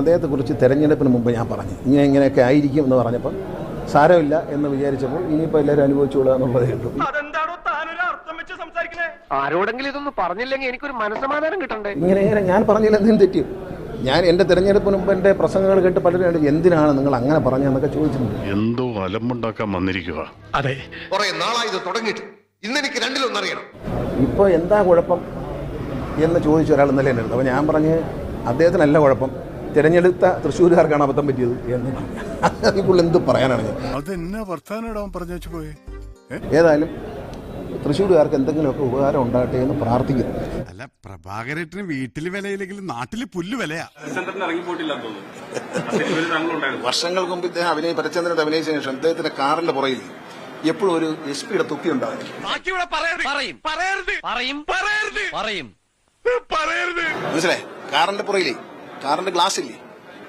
അദ്ദേഹത്തെക്കുറിച്ച് തെരഞ്ഞെടുപ്പിന് മുമ്പ് ഞാൻ പറഞ്ഞു. ഇങ്ങനെ ഇങ്ങനെയൊക്കെ ആയിരിക്കും എന്ന് പറഞ്ഞപ്പോൾ സാരമില്ല എന്ന് വിചാരിച്ചപ്പോൾ ഇനിയിപ്പോൾ എല്ലാവരും അനുഭവിച്ചുകൊള്ളുക എന്നുള്ളതേ ഉള്ളൂ. അതെന്താണോ താനൊരു അർത്ഥം വെച്ച് സംസാരിക്കണേ ആരോടെങ്കിലും ഇതൊന്നും പറഞ്ഞില്ലെങ്കിൽ എനിക്കൊരു മനസ്സമാധാനം കിട്ടണ്ടേ? ഇങ്ങനെ ഇങ്ങനെ ഞാൻ പറഞ്ഞില്ല എന്തും തെറ്റി. ഞാൻ എന്റെ തെരഞ്ഞെടുപ്പിന് മുമ്പ് എന്റെ പ്രസംഗങ്ങൾ കേട്ട് പലരും എന്തിനാണ് നിങ്ങൾ അങ്ങനെ പറഞ്ഞതെന്നൊക്കെ ചോദിച്ചിട്ടുണ്ട്. എന്തോ അലമ്പുണ്ടാക്കാൻ വന്നിരിക്കുക കുറെ നാളായി ഇത് തുടങ്ങിയിട്ട്. ഇന്ന് എനിക്ക് രണ്ടിലൊന്നറിയണം ഇപ്പോൾ എന്താ കുഴപ്പം എന്ന് ചോദിച്ച ഒരാൾ ഇന്നലെ അപ്പോൾ ഞാൻ പറഞ്ഞ് അദ്ദേഹത്തിനല്ല കുഴപ്പം. തിരഞ്ഞെടുത്ത തൃശ്ശൂരുകാർക്കാണ് അബദ്ധം പറ്റിയത്. എന്ന് കൂടുതൽ എന്ത് പറയാനാണ് ഞാൻ? അതെന്നാ വർത്താനം പറഞ്ഞു വെച്ച് പോയി? ഏതായാലും തൃശ്ശൂരുകാർക്ക് എന്തെങ്കിലുമൊക്കെ ഉപകാരം ഉണ്ടാകട്ടെ എന്ന് പ്രാർത്ഥിക്കുന്നു. അല്ല പ്രഭാകരേട്ടന് വീട്ടിൽ വിലയില്ലെങ്കിലും നാട്ടിൽ പുല്ല് വിലയാ. വർഷങ്ങൾക്ക് മുമ്പ് ഇദ്ദേഹം അഭിനയ പരചന്ദ്രൻ അഭിനയിച്ച ശേഷം അദ്ദേഹത്തിന്റെ കാറിന്റെ പുറയിൽ എപ്പോഴും ഒരു എസ് പിയുടെ തുപ്പി ഉണ്ടാകും ബാക്കിയുള്ള പറയും. പറയരുത്. പറയും. പറയരുത്. പറയും. പറയരുത്. മനസ്സിലായി? കാറിന്റെ പുറയിലേ കാറിന്റെ ഗ്ലാസ് ഇല്ലേ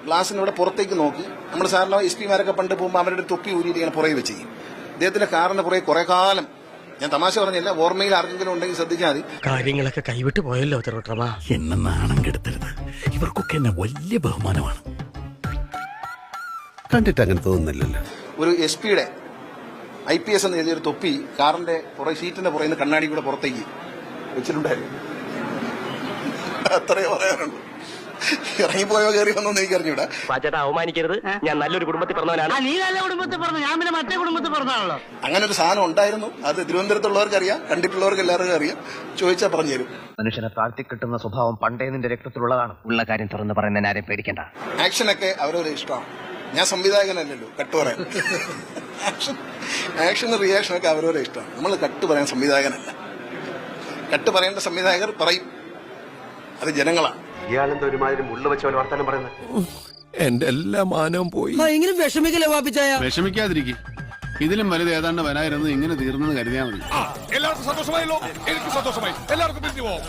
ഗ്ലാസ്സിന് ഇവിടെ പുറത്തേക്ക് നോക്കി. നമ്മൾ സാറിന് എസ് പിമാരൊക്കെ പണ്ട് പോകുമ്പോൾ അവരുടെ തൊപ്പി ഊരിയിട്ട് ഇങ്ങനെ പുറകെ വെച്ച് ഇദ്ദേഹത്തിന്റെ കാറിന്റെ പുറകെ കുറെ കാലം. ഞാൻ തമാശ പറഞ്ഞില്ല ഓർമ്മയിൽ ആർക്കെങ്കിലും ഉണ്ടെങ്കിൽ ശ്രദ്ധിച്ചാൽ മതി. കാര്യങ്ങളൊക്കെ കൈവിട്ട് പോയല്ലോ തിരുവട്ടമാ എന്നെ നാണം കെടുത്തരുത്. ഇവർക്കൊക്കെ എന്നെ വലിയ ബഹുമാനമാണ്. കണ്ടിട്ട് അങ്ങനെ തോന്നുന്നില്ലല്ലോ ഒരു എസ് പിയുടെ ഐ പി എസ് എന്ന് എഴുതിയൊരു തൊപ്പി കാറിന്റെ പുറകെ സീറ്റിന്റെ പുറകിൽ നിന്ന് കണ്ണാടി കൂടെ പുറത്തേക്ക് വെച്ചിട്ടുണ്ടായിരുന്നു. അത്രേ പറയാനുള്ളൂ. ഇറങ്ങിപ്പോയോ കയറി വന്നോ എന്ന് എനിക്ക് അറിഞ്ഞൂടാ പാച്ചേട്ടാ അവമാനിക്കരുത് ഞാൻ നല്ലൊരു കുടുംബത്തിൽ പറഞ്ഞവനാണ്. നീ നല്ല കുടുംബത്തിൽ പറഞ്ഞു. ഞാൻ പിന്നെ മറ്റേ കുടുംബത്തിൽ പറഞ്ഞാണല്ലോ അങ്ങനെ ഒരു സാധനം ഉണ്ടായിരുന്നു. അത് തിരുവനന്തപുരത്തുള്ളവർക്ക് അറിയാം കണ്ടിട്ടുള്ളവർക്ക് എല്ലാവർക്കും അറിയാം. ചോദിച്ചാൽ പറഞ്ഞു തരും മനുഷ്യനെ താഴ്ത്തിക്കിട്ടുന്ന സ്വഭാവം പണ്ടേ നിന്റെ രക്തത്തിലുള്ളതാണ്. ഉള്ള കാര്യം തുറന്ന് പറയുന്ന ആരെയും പേടിക്കണ്ട. ആക്ഷനൊക്കെ അവരവരെ ഇഷ്ടമാണ്. ഞാൻ സംവിധായകനല്ലല്ലോ കട്ട് പറയാൻ. ആക്ഷൻ ആക്ഷനും റിയാക്ഷനൊക്കെ അവരവരെ ഇഷ്ടമാണ്. നമ്മൾ കട്ട് പറയാൻ സംവിധായകനല്ല. കട്ട് പറയേണ്ട സംവിധായകർ പറയും. അത് ജനങ്ങളാണ്. ഇയാളെന്താ ഒരുമാതിരി മുള്ള വെച്ച പോലെ വർത്താനം പറയുന്നത് എന്റെ എല്ലാ മാനവും പോയി. വിഷമിക്കല്ലേ വാപ്പിച്ചായ? വിഷമിക്കാതിരിക്കും. ഇതിലും വലുത് ഏതാണ്ട് വരായിരുന്നു ഇങ്ങനെ തീർന്നെന്ന് കരുതിയാൽ മതി. എല്ലാവർക്കും സന്തോഷമായല്ലോ. എനിക്ക് സന്തോഷമായി. എല്ലാവർക്കും പിരിഞ്ഞു പോവാം.